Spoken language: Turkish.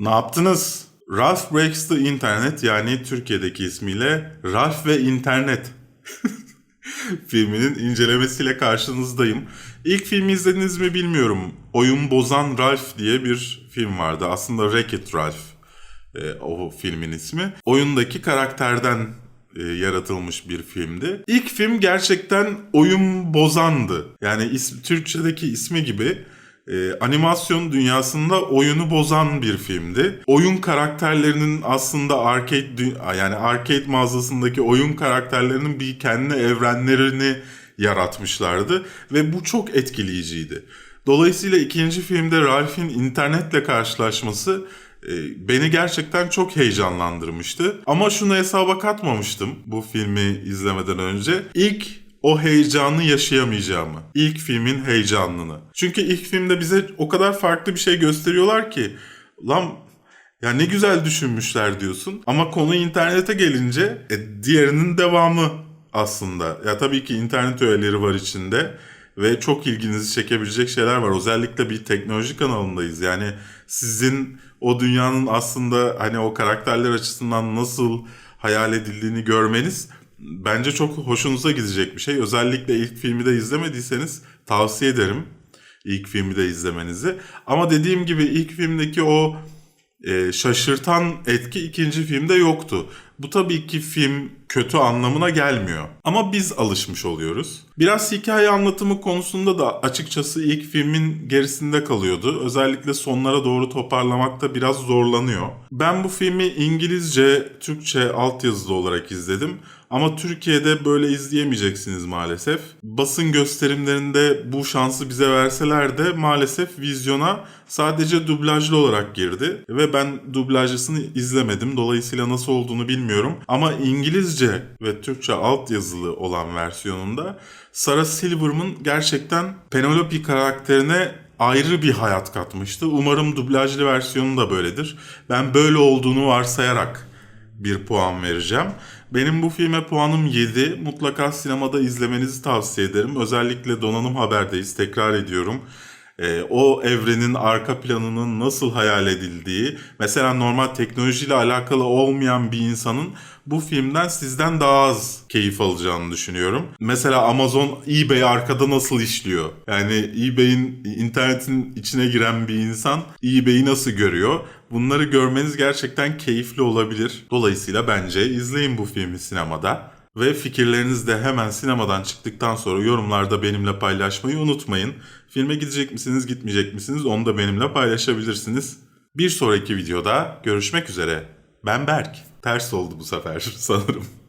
Ne yaptınız? Ralph Breaks the Internet yani Türkiye'deki ismiyle Ralph ve İnternet filminin incelemesiyle karşınızdayım. İlk filmi izlediniz mi bilmiyorum. Oyun Bozan Ralph diye bir film vardı. Aslında Wreck-It Ralph e, o filmin ismi. Oyundaki karakterden e, yaratılmış bir filmdi. İlk film gerçekten oyun bozandı. Yani is, Türkçedeki ismi gibi e, animasyon dünyasında oyunu bozan bir filmdi. Oyun karakterlerinin aslında arcade yani arcade mağazasındaki oyun karakterlerinin bir kendi evrenlerini yaratmışlardı ve bu çok etkileyiciydi. Dolayısıyla ikinci filmde Ralph'in internetle karşılaşması e, beni gerçekten çok heyecanlandırmıştı. Ama şunu hesaba katmamıştım bu filmi izlemeden önce. İlk o heyecanı yaşayamayacağımı. İlk filmin heyecanını. Çünkü ilk filmde bize o kadar farklı bir şey gösteriyorlar ki lan ya ne güzel düşünmüşler diyorsun. Ama konu internete gelince e, diğerinin devamı aslında. Ya tabii ki internet öğeleri var içinde ve çok ilginizi çekebilecek şeyler var. Özellikle bir teknoloji kanalındayız. Yani sizin o dünyanın aslında hani o karakterler açısından nasıl hayal edildiğini görmeniz bence çok hoşunuza gidecek bir şey. Özellikle ilk filmi de izlemediyseniz tavsiye ederim ilk filmi de izlemenizi. Ama dediğim gibi ilk filmdeki o e, şaşırtan etki ikinci filmde yoktu. Bu tabii ki film kötü anlamına gelmiyor. Ama biz alışmış oluyoruz. Biraz hikaye anlatımı konusunda da açıkçası ilk filmin gerisinde kalıyordu. Özellikle sonlara doğru toparlamakta biraz zorlanıyor. Ben bu filmi İngilizce, Türkçe altyazılı olarak izledim. Ama Türkiye'de böyle izleyemeyeceksiniz maalesef. Basın gösterimlerinde bu şansı bize verseler de maalesef vizyona sadece dublajlı olarak girdi. Ve ben dublajlısını izlemedim. Dolayısıyla nasıl olduğunu bilmiyorum. Ama İngilizce ve Türkçe altyazılı olan versiyonunda Sarah Silverman gerçekten Penelope karakterine ayrı bir hayat katmıştı. Umarım dublajlı versiyonu da böyledir. Ben böyle olduğunu varsayarak bir puan vereceğim. Benim bu filme puanım 7. Mutlaka sinemada izlemenizi tavsiye ederim. Özellikle Donanım Haber'deyiz. Tekrar ediyorum. Ee, o evrenin arka planının nasıl hayal edildiği, mesela normal teknolojiyle alakalı olmayan bir insanın bu filmden sizden daha az keyif alacağını düşünüyorum. Mesela Amazon eBay arkada nasıl işliyor? Yani eBay'in internetin içine giren bir insan eBay'i nasıl görüyor? Bunları görmeniz gerçekten keyifli olabilir. Dolayısıyla bence izleyin bu filmi sinemada. Ve fikirlerinizi de hemen sinemadan çıktıktan sonra yorumlarda benimle paylaşmayı unutmayın. Filme gidecek misiniz, gitmeyecek misiniz onu da benimle paylaşabilirsiniz. Bir sonraki videoda görüşmek üzere. Ben Berk. Ters oldu bu sefer sanırım.